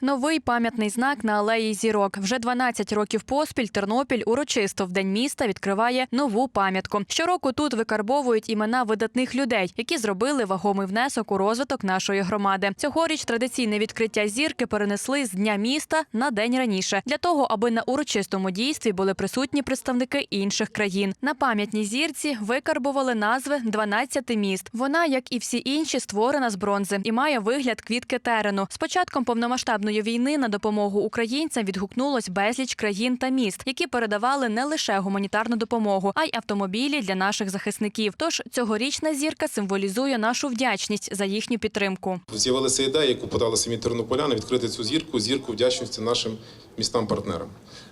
Новий пам'ятний знак на алеї зірок. Вже 12 років поспіль Тернопіль урочисто в день міста відкриває нову пам'ятку. Щороку тут викарбовують імена видатних людей, які зробили вагомий внесок у розвиток нашої громади. Цьогоріч традиційне відкриття зірки перенесли з дня міста на день раніше для того, аби на урочистому дійстві були присутні представники інших країн. На пам'ятній зірці викарбували назви 12 міст. Вона, як і всі інші, створена з бронзи і має вигляд квітки терену. З початком повномасштабної війни на допомогу українцям відгукнулось безліч країн та міст, які передавали не лише гуманітарну допомогу, а й автомобілі для наших захисників. Тож цьогорічна зірка символізує нашу вдячність за їхню підтримку. З'явилася ідея, яку подали самі тернополяни, відкрити цю зірку, зірку вдячності нашим містам-партнерам.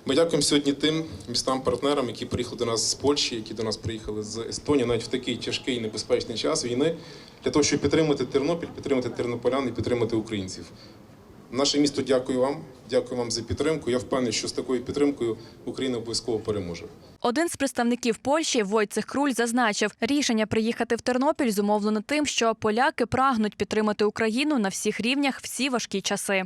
Ми дякуємо сьогодні тим містам-партнерам, які приїхали до нас з Польщі, які до нас приїхали з Естонії, навіть в такий тяжкий небезпечний час війни, для того, щоб підтримати Тернопіль, підтримати тернополян і підтримати українців. Наше місто дякую вам, дякую вам за підтримку. Я впевнений, що з такою підтримкою Україна обов'язково переможе. Один з представників Польщі Войцех Круль зазначив, рішення приїхати в Тернопіль зумовлено тим, що поляки прагнуть підтримати Україну на всіх рівнях всі важкі часи.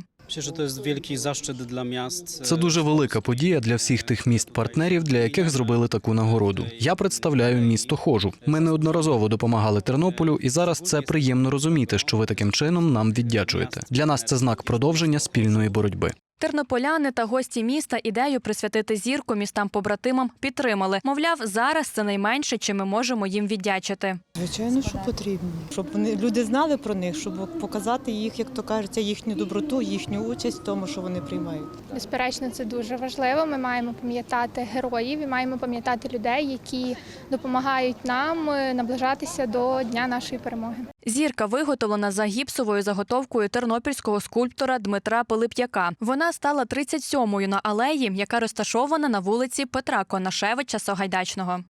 Zaszczyt. Це дуже велика подія для всіх тих міст-партнерів, для яких зробили таку нагороду. Я представляю місто Хожу. Ми неодноразово допомагали Тернополю, і зараз це приємно розуміти, що ви таким чином нам віддячуєте. Для нас це знак продовження спільної боротьби. Тернополяни та гості міста ідею присвятити зірку містам побратимам підтримали. Мовляв, зараз це найменше, чим ми можемо їм віддячити. Звичайно, що потрібно, щоб вони люди знали про них, щоб показати їх, як то кажеться, їхню доброту, їхню участь в тому, що вони приймають. Безперечно, це дуже важливо. Ми маємо пам'ятати героїв і маємо пам'ятати людей, які допомагають нам е, наближатися до дня нашої перемоги. Зірка виготовлена за гіпсовою заготовкою тернопільського скульптора Дмитра Пилип'яка. Вона стала 37-ю на алеї, яка розташована на вулиці Петра Конашевича Согайдачного.